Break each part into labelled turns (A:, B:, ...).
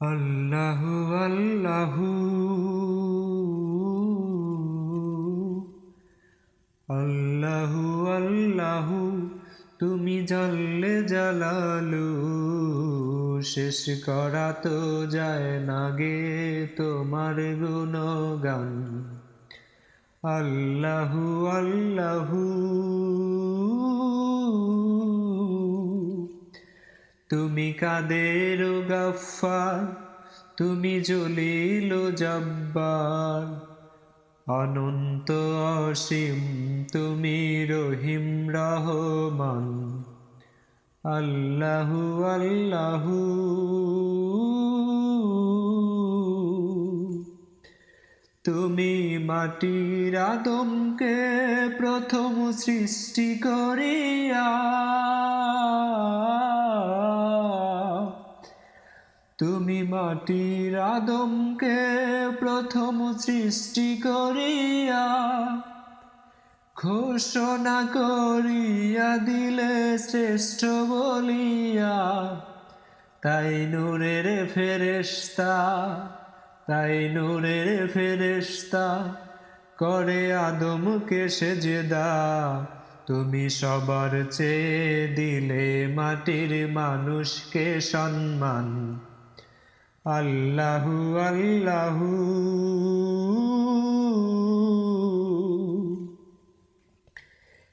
A: আল্লাহু আল্লাহু। আল্লাহু আল্লাহু, তুমি জানলে জালালু। শেষ করা তো যায় না গে তোমার গুণগান। আল্লাহু আল্লাহু। তুমি কাদের গাফার তুমি জলিল জব্বার। অনন্ত অসীম, তুমি রহিম রহমান। আল্লাহু আল্লাহু। তুমি মাটির আদমকে প্রথম সৃষ্টি করিয়া তুমি মাটির আদমকে প্রথম সৃষ্টি করিয়া ঘোষণা করিয়া দিলে শ্রেষ্ঠ বলিয়া, তাই নূরের ফেরেস্তা তাই নূরের ফেরেস্তা করে আদমকে সেজেদা। তুমি সবার চেয়ে দিলে মাটির মানুষকে সম্মান। আল্লাহু আল্লাহু।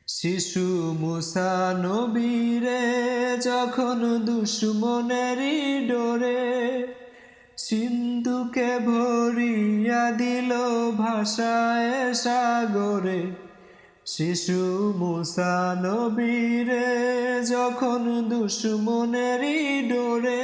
A: শিশু মুসা নবীরে যখন দুশ্মনেরই ডোরে সিন্ধুকে ভরিয়া দিল ভাষায় সাগরে, শিশু মুসা নবীরে যখন দুশ্মনেরই ডোরে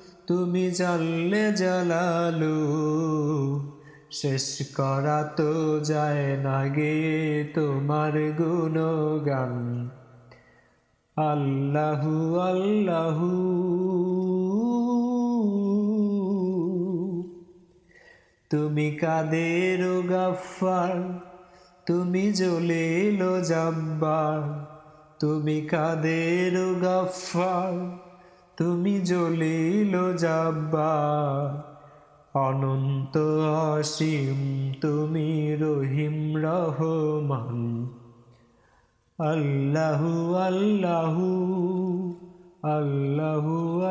A: তুমি জানলে জালালু, শেষ করা তো যায় না গে তোমার গুণগান। আল্লাহু আল্লাহু। তুমি কাদের গাফার তুমি জলিল জব্বার। তুমি কাদের গাফার তুমি জলিল যাব্বা অনন্ত অসীম তুমি রহিম রহমান। আল্লাহু আল্লাহু আল্লাহু আল্লাহু